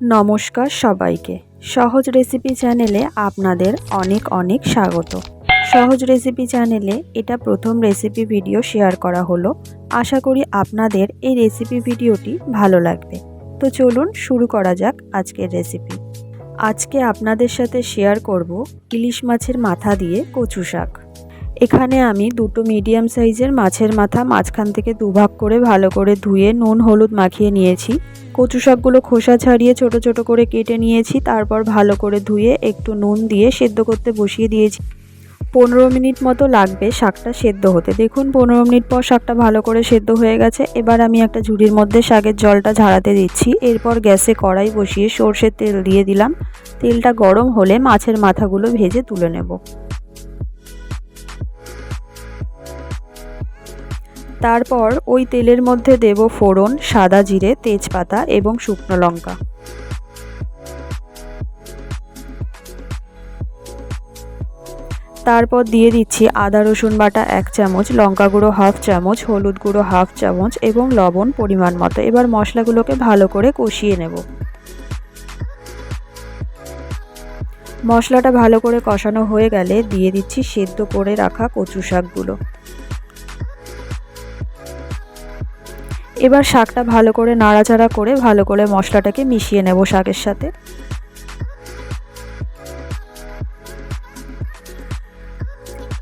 নমস্কার সবাইকে। সহজ রেসিপি চ্যানেলে আপনাদের অনেক অনেক স্বাগত। সহজ রেসিপি চ্যানেলে এটা প্রথম রেসিপি ভিডিও শেয়ার করা হলো। আশা করি আপনাদের এই রেসিপি ভিডিওটি ভালো লাগবে। তো চলুন শুরু করা যাক আজকের রেসিপি। আজকে আপনাদের সাথে শেয়ার করব ইলিশ মাছের মাথা দিয়ে কচু শাক। এখানে আমি দুটো মিডিয়াম সাইজের মাছের মাথা মাঝখান থেকে দুভাগ করে ভালো করে ধুয়ে নুন, হলুদ মাখিয়ে নিয়েছি। কচু শাকগুলো খোসা ছাড়িয়ে ছোট ছোট করে কেটে নিয়েছি, তারপর ভালো করে ধুয়ে একটু নুন দিয়ে সেদ্ধ করতে বসিয়ে দিয়েছি। পনেরো মিনিট মতো লাগবে শাকটা সেদ্ধ হতে। দেখুন, পনেরো মিনিট পর শাকটা ভালো করে সেদ্ধ হয়ে গেছে। এবার আমি একটা ঝুড়ির মধ্যে শাকের জলটা ঝাড়াতে দিচ্ছি। এরপর গ্যাসে কড়াই বসিয়ে সর্ষের তেল দিয়ে দিলাম। তেলটা গরম হলে মাছের মাথাগুলো ভেজে তুলে নেব। তারপর ওই তেলের মধ্যে দেব ফোড়ন, সাদা জিরে, তেজপাতা এবং শুকনো লঙ্কা। তারপর দিয়ে দিচ্ছি আদা, রসুন বাটা এক চামচ, লঙ্কা গুঁড়ো হাফ চামচ, হলুদ গুঁড়ো হাফ চামচ এবং লবণ পরিমাণ মতো। এবার মশলাগুলোকে ভালো করে কষিয়ে নেব। মশলাটা ভালো করে কষানো হয়ে গেলে দিয়ে দিচ্ছি সেদ্ধ করে রাখা কচু শাকগুলো। এবার শাকটা ভালো করে নাড়াচাড়া করে ভালো করে মশলাটাকে মিশিয়ে নেব শাকের সাথে।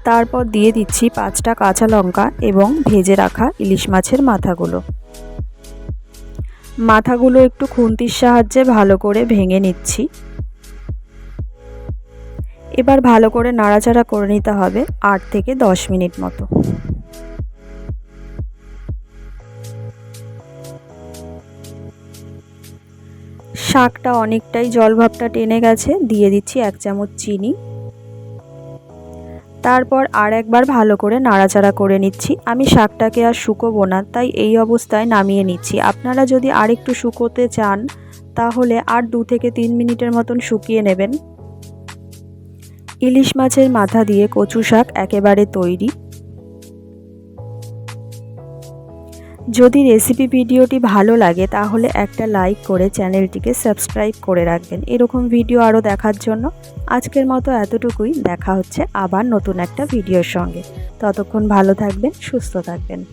তারপর দিয়ে দিচ্ছি পাঁচটা কাঁচা লঙ্কা এবং ভেজে রাখা ইলিশ মাছের মাথাগুলো। মাথাগুলো একটু খুন্তির সাহায্যে ভালো করে ভেঙে নিচ্ছি। এবার ভালো করে নাড়াচাড়া করে নিতে হবে আট থেকে দশ মিনিট মতো। শাকটা অনেকটাই জলভাবটা টেনে গেছে, দিয়ে দিচ্ছি এক চামচ চিনি। তারপর আর একবার ভালো করে নাড়াচাড়া করে নিচ্ছি। আমি শাকটাকে আর শুকোবো না, তাই এই অবস্থায় নামিয়ে নিচ্ছি। আপনারা যদি আর একটু শুকোতে চান, তাহলে আর দু থেকে তিন মিনিটের মতন শুকিয়ে নেবেন। ইলিশ মাছের মাথা দিয়ে কচু শাক একেবারে তৈরি। যদি রেসিপি ভিডিওটি ভালো লাগে, তাহলে একটা লাইক করে চ্যানেলটিকে সাবস্ক্রাইব করে রাখবেন। এরকম ভিডিও আরও দেখার জন্য আজকের মতো এতটুকুই। দেখা হচ্ছে আবার নতুন একটা ভিডিওর সঙ্গে। ততক্ষণ ভালো থাকবেন, সুস্থ থাকবেন।